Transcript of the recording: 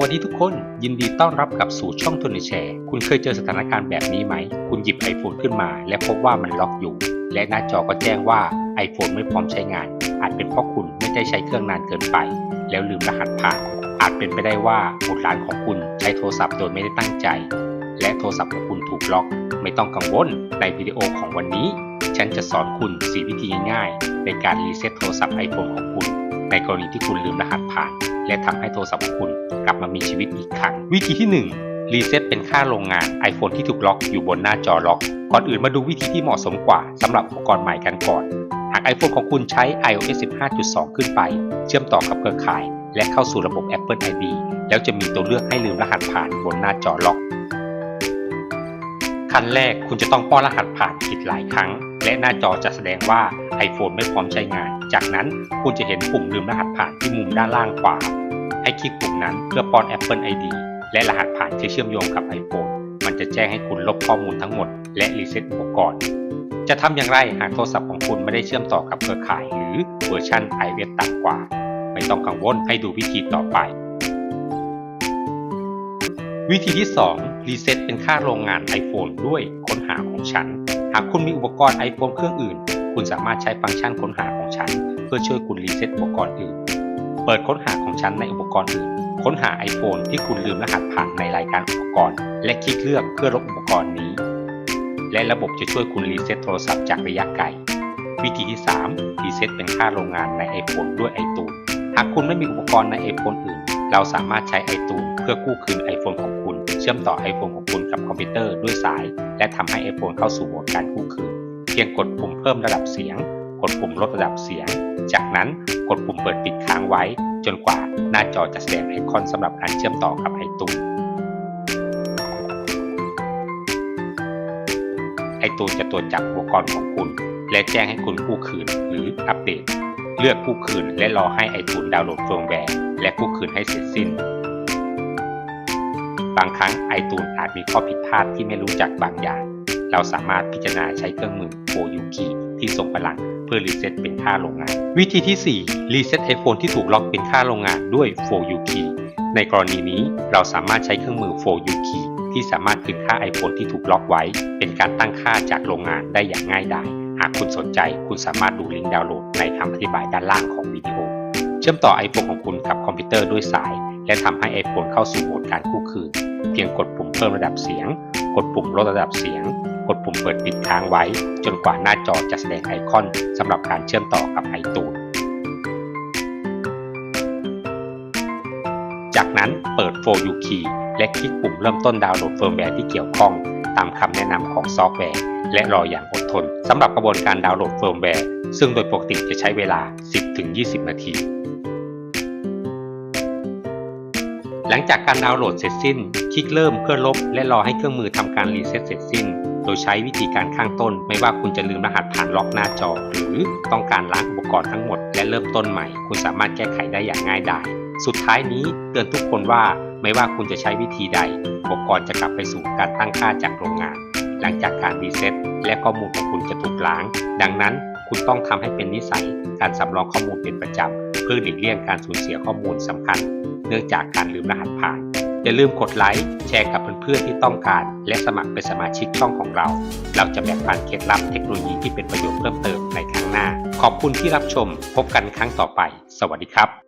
วัสดีทุกคน ยินดีต้อนรับกลับสู่ช่องทุนแชร์ คุณเคยเจอสถานการณ์แบบนี้ไหม คุณหยิบ iPhone ขึ้นมา และพบว่ามันล็อกอยู่ และหน้าจอก็แจ้งว่า iPhone ไม่พร้อมใช้งาน อาจเป็นเพราะคุณไม่ได้ใช้เครื่องนานเกินไป แล้วลืมรหัสผ่าน อาจเป็นไปได้ว่าบุตรหลานของคุณใช้โทรศัพท์โดยไม่ได้ตั้งใจ และโทรศัพท์ของคุณถูกล็อก ไม่ต้องกังวลในวิดีโอของวันนี้ ฉันจะสอนคุณ 4 วิธีง่ายๆในการรีเซ็ตโทรศัพท์ iPhone ของคุณ ในกรณีที่คุณลืมรหัสผ่าน และทำให้โทรศัพท์คุณกลับมามีชีวิตอีกครั้ง วิธีที่ 1 รีเซ็ตเป็นค่าโรงงาน iPhone ที่ถูกล็อกอยู่บนหน้าจอล็อก ก่อนอื่นมาดูวิธีที่เหมาะสมกว่าสำหรับอุปกรณ์ใหม่กันก่อน หาก iPhone ของคุณใช้ iOS 15.2 ขึ้นไป เชื่อมต่อกับเครือข่าย และเข้าสู่ระบบ Apple ID แล้วจะมีตัวเลือกให้ลืมรหัสผ่านบนหน้าจอล็อกขั้นแรกคุณจะต้องป้อนรหัสผ่านผิดหลายครั้ง และหน้าจอจะแสดงว่า iPhone ไม่พร้อมใช้งาน จากนั้นคุณจะเห็นปุ่มลืมรหัสผ่านที่มุมด้านล่างขวา ให้คลิกปุ่มนั้นเพื่อป้อน Apple ID และรหัสผ่านที่เชื่อมโยงกับ iPhone มันจะแจ้งให้คุณลบข้อมูลทั้งหมด และรีเซ็ตอุปกรณ์ จะทำอย่างไรหากโทรศัพท์ของคุณไม่ได้เชื่อมต่อกับเครือข่าย หรือเวอร์ชัน iOS ต่ำกว่า ไม่ต้องกังวลให้ดูวิธีต่อไป วิธีที่ 2 รีเซ็ตเป็นค่าโรงงาน iPhone ด้วยค้นหาของฉัน หากคุณมีอุปกรณ์ iPhone เครื่องอื่น คุณสามารถใช้ฟังก์ชันค้นหาของฉัน เพื่อช่วยคุณรีเซ็ตอุปกรณ์อื่น เปิดค้นหาของฉันในอุปกรณ์อื่น ค้นหา iPhone ที่คุณลืมรหัสผ่านในรายการอุปกรณ์ และคลิกเลือกเพื่อลบอุปกรณ์นี้ และระบบจะช่วยคุณรีเซ็ตโทรศัพท์จากระยะไกล วิธีที่ 3 รีเซ็ตเป็นค่าโรงงานใน iPhone ด้วย iTunes หากคุณไม่มีอุปกรณ์ใน iPhone อื่น เราสามารถใช้ iTunes เพื่อกู้คืน iPhone ของคุณ เชื่อมต่อ iPhone ของคุณกับคอมพิวเตอร์ด้วยสาย และทำให้ iPhone เข้าสู่โหมดการกู้คืน เพียงกดปุ่มเพิ่มระดับเสียง กดปุ่มลดระดับเสียง จากนั้นกดปุ่มเปิดปิดค้างไว้ จนกว่าหน้าจอจะแสดงไอคอนสำหรับการเชื่อมต่อกับ iTunes iTunes จะตรวจจับอุปกรณ์ของคุณ และแจ้งให้คุณกู้คืนหรืออัปเดต เลือกกู้คืนและรอให้ iTunes ดาวน์โหลดเฟิร์มแวร์และกู้คืนให้เสร็จสิ้นบางครั้ง iTunes อาจมีข้อผิดพลาดที่ไม่รู้จักบางอย่าง เราสามารถพิจารณาใช้เครื่องมือ 4U Key ที่ทรงพลังเพื่อรีเซ็ตเป็นค่าโรงงาน วิธีที่ 4 รีเซ็ต iPhone ที่ถูกล็อกเป็นค่าโรงงานด้วย 4U Key ในกรณีนี้เราสามารถใช้เครื่องมือ 4U Key ที่สามารถคืนค่า iPhone ที่ถูกล็อกไว้ เป็นการตั้งค่าจากโรงงานได้อย่างง่ายดายหากคุณสนใจคุณสามารถดูลิงก์ดาวน์โหลดในคำอธิบายด้านล่างของวิดีโอ เชื่อมต่อ iPhone ของคุณกับคอมพิวเตอร์ด้วยสาย และทำให้ iPhone เข้าสู่โหมดการกู้คืน เพียงกดปุ่มเพิ่มระดับเสียง กดปุ่มลดระดับเสียง กดปุ่มเปิดปิดค้างไว้ จนกว่าหน้าจอจะแสดงไอคอนสำหรับการเชื่อมต่อกับ iTunes จากนั้นเปิด 4U Key และคลิกปุ่มเริ่มต้นดาวน์โหลดเฟิร์มแวร์ที่เกี่ยวข้อง ตามคำแนะนำของซอฟต์แวร์ และรออย่างอดทนสำหรับกระบวนการดาวน์โหลดเฟิร์มแวร์ ซึ่งโดยปกติจะใช้เวลา 10-20 นาทีหลังจากการดาวน์โหลดเสร็จสิ้น คลิกเริ่มเพื่อลบ และรอให้เครื่องมือทำการรีเซ็ตเสร็จสิ้น โดยใช้วิธีการข้างต้น ไม่ว่าคุณจะลืมรหัสผ่านล็อกหน้าจอ หรือต้องการล้างอุปกรณ์ทั้งหมด และเริ่มต้นใหม่ คุณสามารถแก้ไขได้อย่างง่ายดายสุดท้ายนี้เตือนทุกคนว่าไม่ว่าคุณจะใช้วิธีใด อุปกรณ์จะกลับไปสู่การตั้งค่าจากโรงงาน หลังจากการรีเซ็ตและข้อมูลของคุณจะถูกล้าง ดังนั้นคุณต้องทำให้เป็นนิสัย การสำรองข้อมูลเป็นประจำเพื่อหลีกเลี่ยงการสูญเสียข้อมูลสำคัญ เนื่องจากการลืมรหัสผ่าน อย่าลืมกดไลค์แชร์กับเพื่อนๆที่ต้องการ และสมัครเป็นสมาชิกช่องของเรา เราจะแบ่งปันเคล็ดลับเทคโนโลยีที่เป็นประโยชน์เพิ่มเติมในครั้งหน้า ขอบคุณที่รับชมพบกันครั้งต่อไป สวัสดีครับ